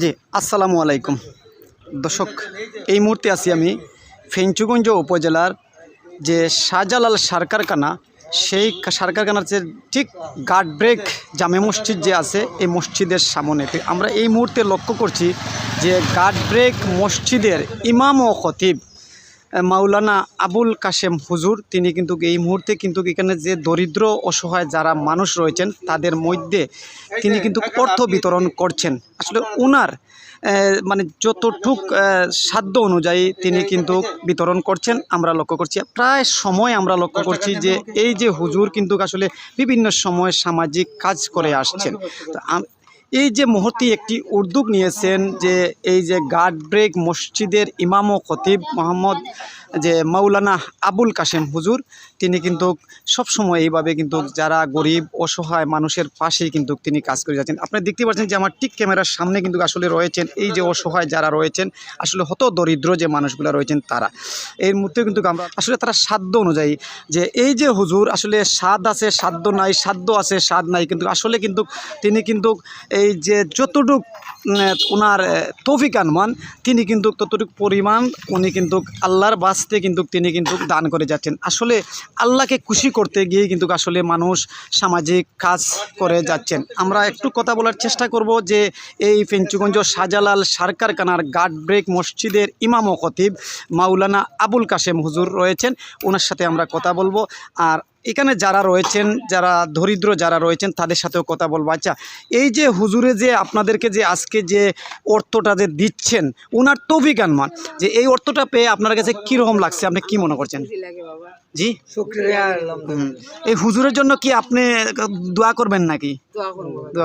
জি, আসসালামু আলাইকুম। দর্শক, এই মুহূর্তে আছি আমি ফেঞ্চুগঞ্জ উপজেলার যে শাহজালাল সারকারখানা, সেই সারকারখানার যে ঠিক গার্ড ব্রেক জামে মসজিদ যে আছে, এই মসজিদের সামনে। আমরা এই মুহূর্তে লক্ষ্য করছি যে গার্ড ব্রেক মসজিদের ইমাম ও খতিব মাওলানা আবুল কাশেম হুজুর, তিনি কিন্তু এই মুহূর্তে কিন্তু এখানে যে দরিদ্র, অসহায় যারা মানুষ রয়েছেন, তাদের মধ্যে তিনি কিন্তু অর্থ বিতরণ করছেন। আসলে ওনার মানে যতটুক সাধ্য অনুযায়ী তিনি কিন্তু বিতরণ করছেন, আমরা লক্ষ্য করছি। প্রায় সময় আমরা লক্ষ্য করছি যে, এই যে হুজুর কিন্তু আসলে বিভিন্ন সময় সামাজিক কাজ করে আসছেন। তো এই যে মুহূর্তে একটি উদ্যোগ নিয়েছেন যে এই যে গার্ড ব্রেক মসজিদের ইমাম ও খতিব মোহাম্মদ, যে মাওলানা আবুল কাশেম হুজুর, তিনি কিন্তু সবসময় এইভাবে কিন্তু যারা গরিব, অসহায় মানুষের পাশেই কিন্তু তিনি কাজ করে যাচ্ছেন। আপনি দেখতে পাচ্ছেন যে আমার ঠিক ক্যামেরার সামনে কিন্তু আসলে রয়েছেন এই যে অসহায় যারা রয়েছেন, আসলে হত দরিদ্র যে মানুষগুলো রয়েছেন তারা। এর মধ্যে কিন্তু আমরা, আসলে তারা সাধ্য অনুযায়ী যে এই যে হুজুর আসলে স্বাদ আছে, সাধ্য নাই, সাধ্য আছে স্বাদ নাই, কিন্তু আসলে কিন্তু তিনি কিন্তু এই যে যতটুক ওনার তৌফিক আনমান, তিনি কিন্তু ততটুকু পরিমাণ, উনি কিন্তু আল্লাহর বাস্তে কিন্তু তিনি কিন্তু দান করে যাচ্ছেন। আসলে আল্লাহকে খুশি করতে গিয়ে কিন্তু আসলে মানুষ সামাজিক কাজ করে যাচ্ছেন। আমরা একটু কথা বলার চেষ্টা করব যে এই ফেঞ্চুগঞ্জ শাহজালাল সারকারখানার গার্ড ব্রেক মসজিদের ইমাম ও খতিব মাওলানা আবুল কাশেম হুজুর রয়েছেন। ওনার সাথে আমরা কথা বলব। আর এখানে যারা রয়েছেন, যারা দরিদ্র যারা রয়েছেন, তাদের সাথেও কথা বলব। আচ্ছা এই যে হুজুরে যে আপনাদেরকে যে আজকে যে অর্থটা যে দিচ্ছেন ওনার তৌফিক আনমান, যে এই অর্থটা পেয়ে আপনার কাছে কীরকম লাগছে? আপনি কি মনে করছেন? জি? এই হুজুরের জন্য কি আপনি দোয়া করবেন নাকি? দোয়া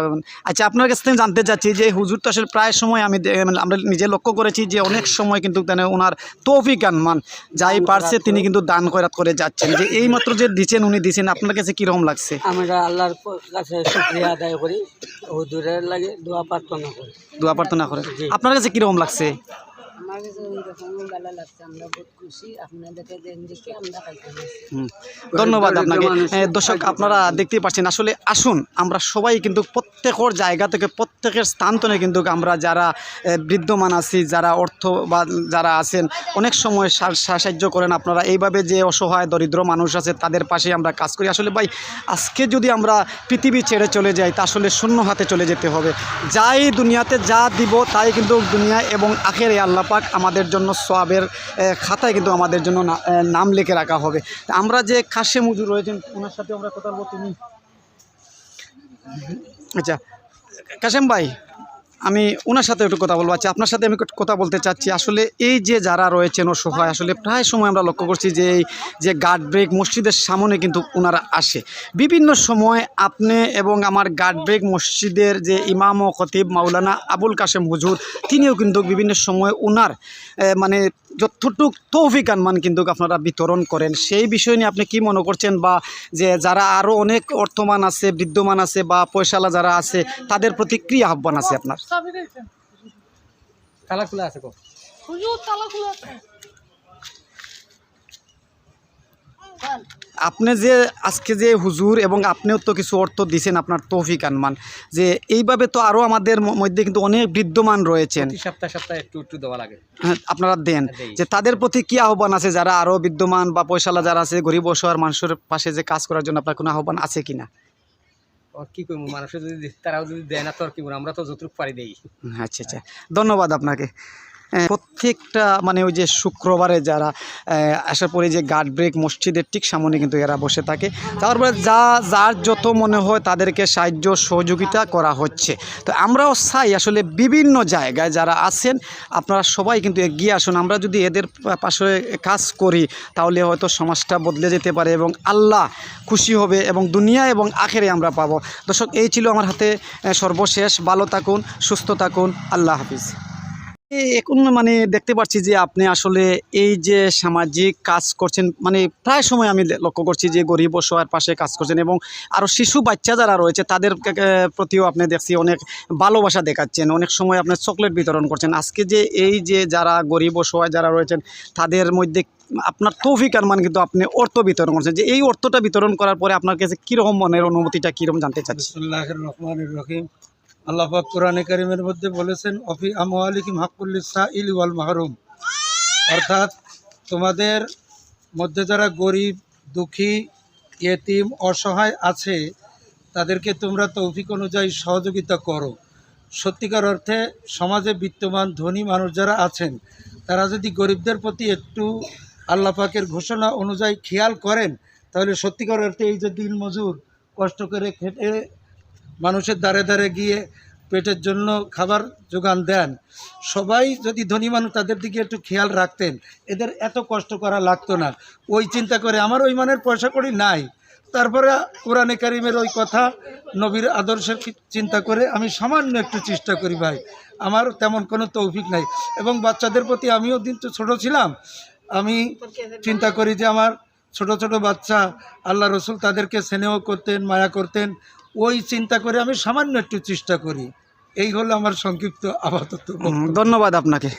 করবেন। আচ্ছা আপনার কাছ থেকে জানতে চাচ্ছি যে হুজুর তো আসলে প্রায় সময় আমি মানে আমরা নিজে লক্ষ্য করেছি যে অনেক সময় কিন্তু ওনার তৌফিক আনমান যাই পারছে তিনি কিন্তু দান করাত করে যাচ্ছেন। যে এই মাত্র যে দিচ্ছেন উনি দিচ্ছেন আপনার কাছে কীরকম লাগছে? আমরা আল্লাহর কাছে শুক্রিয়া আদায় করি। হুজুরের লাগে দোয়া প্রার্থনা করি। দোয়া প্রার্থনা করে আপনার কাছে কীরকম লাগছে? আমার কাছে ওইরকম ভালো লাগছে আমরা বহুত খুশি। আপনাদেরকে দেন দেখে আমরা খাইতে ধন্যবাদ আপনাকে। দর্শক আপনারা দেখতেই পাচ্ছেন আসলে আসুন আমরা সবাই কিন্তু প্রত্যেকের জায়গা থেকে প্রত্যেকের স্থান থেকে কিন্তু আমরা যারা এ, বিদ্যমান আছি যারা অর্থ বা যারা আছেন অনেক সময় সা- সাহায্য করেন আপনারা। এইভাবে যে অসহায় দরিদ্র মানুষ আছে তাদের পাশে আমরা কাজ করি। আসলে ভাই আজকে যদি আমরা পৃথিবী ছেড়ে চলে যাই তা আসলে শূন্য হাতে চলে যেতে হবে। যাই দুনিয়াতে যা দিব তাই কিন্তু দুনিয়া এবং আখেরে আল্লাহ পাক আমাদের জন্য সোয়াবের খাতায় কিন্তু আমাদের জন্য নাম লিখে রাখা হবে। আমরা যে কাশে মজুর রয়েছেন, ওনার সাথে আমরা কথা বলব তুমি আচ্ছা কাশেম ভাই। আমি ওনার সাথে একটু কথা বলব। আচ্ছা আপনার সাথে আমি কথা বলতে চাচ্ছি। আসলে এই যে যারা রয়েছেন অসহায়, আসলে প্রায় সময় আমরা লক্ষ্য করছি যে এই যে গার্ড ব্রেক মসজিদের সামনে কিন্তু ওনারা আসে। বিভিন্ন সময় আপনি এবং আমার গার্ড ব্রেক মসজিদের যে ইমাম ও খতিব মাওলানা আবুল কাশেম হুজুর, তিনিও কিন্তু বিভিন্ন সময় ওনার মানে যতটুক তৌফিক আনমান কিন্তু আপনারা বিতরণ করেন সেই বিষয় নিয়ে আপনি কি মনে করছেন বা যে যারা আরও অনেক অর্থমান আছে বিদ্যমান আছে বা পয়সালা যারা আছে তাদের প্রতি কী আহ্বান আছে আপনার? তালা খোলা আছে। আপনি যে আজকে যে হুজুর এবং আপনিও তো কিছু অর্থ দিছেন আপনার তৌফিক আনমান যে এইভাবে তো আরও আমাদের মধ্যে কিন্তু অনেক বিদ্যমান রয়েছেন। সপ্তাহে সপ্তাহে একটু একটু দেওয়া লাগে। হ্যাঁ, আপনারা দেন। যে তাদের প্রতি কি আহ্বান আছে? যারা আরও বিদ্যমান বা পয়সালা যারা আছে গরিব অসহায় মানুষের পাশে যে কাজ করার জন্য আপনার কোনো আহ্বান আছে কি না কি করব মানুষের যদি তারাও যদি দেয় না তো আর কি আমরা তো যতটুকু পারি দেই। আচ্ছা আচ্ছা। ধন্যবাদ আপনাকে। প্রত্যেকটা মানে ওই যে শুক্রবারে যারা আসার পরে যে গার্ড ব্রেক মসজিদের ঠিক সামনে কিন্তু এরা বসে থাকে। তারপরে যা, যার যত মনে হয় তাদেরকে সাহায্য, সহযোগিতা করা হচ্ছে। তো আমরাও চাই আসলে বিভিন্ন জায়গায় যারা আছেন, আপনারা সবাই কিন্তু এগিয়ে আসুন। আমরা যদি এদের পাশে কাজ করি, তাহলে হয়তো সমাজটা বদলে যেতে পারে এবং আল্লাহ খুশি হবে এবং দুনিয়া এবং আখেরে আমরা পাবো। দর্শক, এই ছিল আমার হাতে সর্বশেষ। ভালো থাকুন, সুস্থ থাকুন। আল্লাহ হাফিজ। এখন মানে দেখতে পাচ্ছি যে আপনি আসলে এই যে সামাজিক কাজ করছেন মানে প্রায় সময় আমি লক্ষ্য করছি যে গরিব অসহায়ের পাশে কাজ করছেন এবং আরও শিশু বাচ্চা যারা রয়েছে তাদের প্রতিও আপনি দেখছি অনেক ভালোবাসা দেখাচ্ছেন। অনেক সময় আপনি চকলেট বিতরণ করছেন। আজকে যে এই যে যারা গরিব অসহায় যারা রয়েছেন তাদের মধ্যে আপনার তৌফিক আরমান কিন্তু আপনি অর্থ বিতরণ করছেন। যে এই অর্থটা বিতরণ করার পরে আপনার কাছে কীরকম মনের অনুভূতিটা কীরকম জানতে চাচ্ছি আল্লাহ পাক কোরআনে কারিমের মধ্যে বলেছেন, অফি আমলিকিম হাকুল্লিসা ইল ওয়াল মাহরুম। অর্থাৎ তোমাদের মধ্যে যারা গরিব, দুঃখী ইয়েতিম অসহায় আছে, তাদেরকে তোমরা তৌফিক অনুযায়ী সহযোগিতা করো। সত্যিকার অর্থে সমাজে বিত্তমান ধনী মানুষ যারা আছেন, তারা যদি গরিবদের প্রতি একটু আল্লাহ পাকের ঘোষণা অনুযায়ী খেয়াল করেন, তাহলে সত্যিকার অর্থে এই যে দিন মজুর কষ্ট করে খেটে মানুষের দ্বারে দ্বারে গিয়ে পেটের জন্য খাবার যোগান দেন। সবাই যদি ধনী মানুষ তাদের দিকে একটু খেয়াল রাখতেন, এদের এত কষ্ট করা লাগতো না। ওই চিন্তা করে আমার ওই মানের পয়সা করি নাই। তারপরে কোরআনে কারিমের ওই কথা, নবীর আদর্শের চিন্তা করে আমি সামান্য একটু চেষ্টা করি ভাই। আমার তেমন কোনো তৌফিক নাই। এবং বাচ্চাদের প্রতি আমিও দিন তো ছোটো ছিলাম। আমি চিন্তা করি যে আমার ছোট ছোট বাচ্চা, আল্লাহ রসুল তাদেরকে স্নেহ করতেন, মায়া করতেন। ওই চিন্তা করে আমি সামান্য একটু চেষ্টা করি। এই হলো আমার সংক্ষিপ্ত আপাতত ধন্যবাদ আপনাকে।